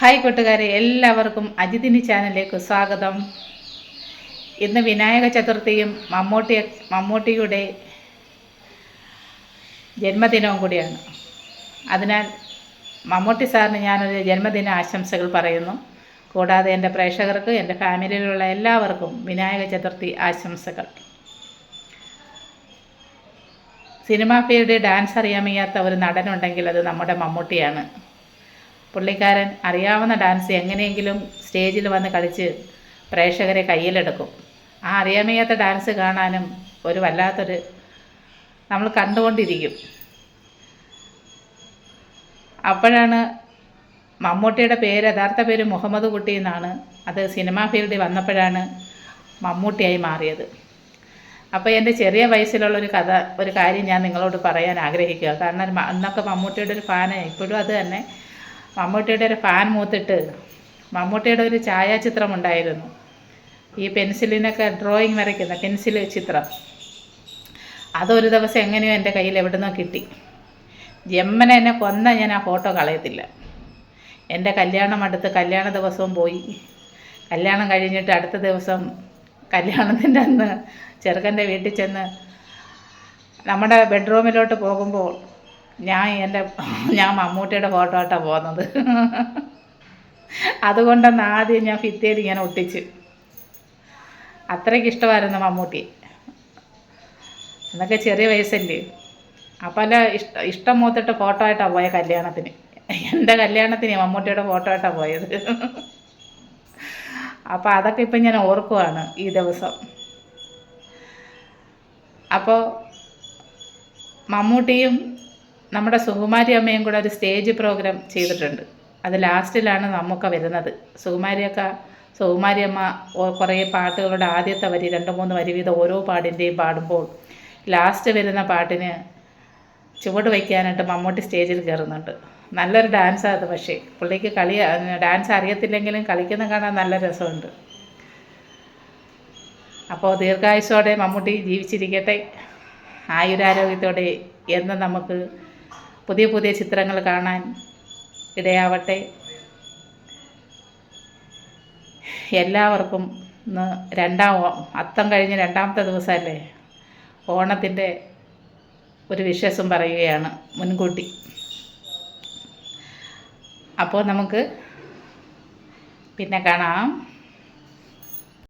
Hi കൂട്ടുകാരെ എല്ലാവർക്കും അജിതിനി ചാനലിലേക്ക് സ്വാഗതം. ഇന്ന് വിനായക ചതുർത്ഥിയും മമ്മൂട്ടി മമ്മൂട്ടിയുടെ ജന്മദിനവും കൂടിയാണ്. അതിനാൽ മമ്മൂട്ടി സാറിന് ഞാനൊരു ജന്മദിന ആശംസകൾ പറയുന്നു. കൂടാതെ എന്റെ പ്രേക്ഷകർക്ക് എന്റെ ഫാമിലിയിലുള്ള എല്ലാവർക്കും വിനായക ചതുർത്ഥി ആശംസകൾ. സിനിമാ ഫീൽഡ് ഡാൻസ് അറിയാൻ ഒരു നടനുണ്ടെങ്കിൽ അത് നമ്മുടെ മമ്മൂട്ടിയാണ്. പുള്ളിക്കാരൻ അറിയാവുന്ന ഡാൻസ് എങ്ങനെയെങ്കിലും സ്റ്റേജിൽ വന്ന് കളിച്ച് പ്രേക്ഷകരെ കയ്യിലെടുക്കും. ആ അറിയാമയ്യാത്ത ഡാൻസ് കാണാനും ഒരു വല്ലാത്തൊരു നമ്മൾ കണ്ടുകൊണ്ടിരിക്കും. അപ്പോഴാണ് മമ്മൂട്ടിയുടെ പേര് യഥാർത്ഥ പേര് മുഹമ്മദ് കുട്ടി എന്നാണ്. അത് സിനിമാ ഫീൽഡിൽ വന്നപ്പോഴാണ് മമ്മൂട്ടിയായി മാറിയത്. അപ്പോൾ എന്റെ ചെറിയ വയസ്സിലുള്ള ഒരു കഥ ഒരു കാര്യം ഞാൻ നിങ്ങളോട് പറയാൻ ആഗ്രഹിക്കുക. കാരണം അന്നൊക്കെ മമ്മൂട്ടിയുടെ ഒരു ഫാനായി ഇപ്പോഴും അത് തന്നെ. മമ്മൂട്ടിയുടെ ഒരു ഫാൻ മൂത്തിട്ട് മമ്മൂട്ടിയുടെ ഒരു ഛായാചിത്രം ഉണ്ടായിരുന്നു. ഈ പെൻസിലിനൊക്കെ ഡ്രോയിങ് വരയ്ക്കുന്ന പെൻസിൽ ചിത്രം. അതൊരു ദിവസം എങ്ങനെയോ എന്റെ കയ്യിൽ എവിടുന്നോ കിട്ടി. ജമ്മനെ എന്നെ കൊന്ന ഞാൻ ആ ഫോട്ടോ കളയത്തില്ല. എന്റെ കല്യാണം അടുത്ത് കല്യാണ ദിവസവും പോയി. കല്യാണം കഴിഞ്ഞിട്ട് അടുത്ത ദിവസം കല്യാണത്തിന്റെ അന്ന് ചെറുക്കന്റെ വീട്ടിൽ ചെന്ന് നമ്മുടെ ബെഡ്റൂമിലോട്ട് പോകുമ്പോൾ ഞാൻ എന്റെ ഞാൻ മമ്മൂട്ടിയുടെ ഫോട്ടോ ആയിട്ടാണ് പോകുന്നത്. അതുകൊണ്ടെന്ന് ആദ്യം ഞാൻ ഫിത്തേൽ ഇങ്ങനെ ഒട്ടിച്ച്. അത്രയ്ക്ക് ഇഷ്ടമായിരുന്നു മമ്മൂട്ടി. എന്നൊക്കെ ചെറിയ വയസ്സല്ലേ. അപ്പം അല്ല ഇഷ്ട ഇഷ്ടം മൂത്തിട്ട് ഫോട്ടോ ആയിട്ടാണ് പോയ കല്യാണത്തിന്. എന്റെ കല്യാണത്തിന് മമ്മൂട്ടിയുടെ ഫോട്ടോ ആയിട്ടാണ് പോയത്. അപ്പോൾ അതൊക്കെ ഇപ്പം ഞാൻ ഓർക്കുവാണ് ഈ ദിവസം. അപ്പോൾ മമ്മൂട്ടിയും നമ്മുടെ സുകുമാരി അമ്മയും കൂടെ ഒരു സ്റ്റേജ് പ്രോഗ്രാം ചെയ്തിട്ടുണ്ട്. അത് ലാസ്റ്റിലാണ് നമുക്ക് വരുന്നത്. സുകുമാരിയൊക്കെ സുകുമാരി അമ്മ കുറേ പാട്ടുകളുടെ ആദ്യത്തെ വരി രണ്ട് മൂന്ന് വരി വീതം ഓരോ പാടിന്റെയും പാടുമ്പോൾ ലാസ്റ്റ് വരുന്ന പാട്ടിന് ചുവട് വയ്ക്കാനായിട്ട് മമ്മൂട്ടി സ്റ്റേജിൽ കയറുന്നുണ്ട് നല്ലൊരു ഡാൻസാണ് അത് പക്ഷേ. പുള്ളിക്ക് കളി ഡാൻസ് അറിയത്തില്ലെങ്കിലും കളിക്കുന്ന കാണാൻ നല്ല രസമുണ്ട്. അപ്പോൾ ദീർഘായുസോടെ മമ്മൂട്ടി ജീവിച്ചിരിക്കട്ടെ. ആയുരാരോഗ്യത്തോടെ എന്ന് നമുക്ക് പുതിയ പുതിയ ചിത്രങ്ങൾ കാണാൻ ഇടയാവട്ടെ. എല്ലാവർക്കും ഇന്ന് രണ്ടാം അത്തം കഴിഞ്ഞ് രണ്ടാമത്തെ ദിവസമല്ലേ? ഓണത്തിന്റെ ഒരു വിശ്വാസം പറയുകയാണ് മുൻകൂട്ടി. അപ്പോൾ നമുക്ക് പിന്നെ കാണാം.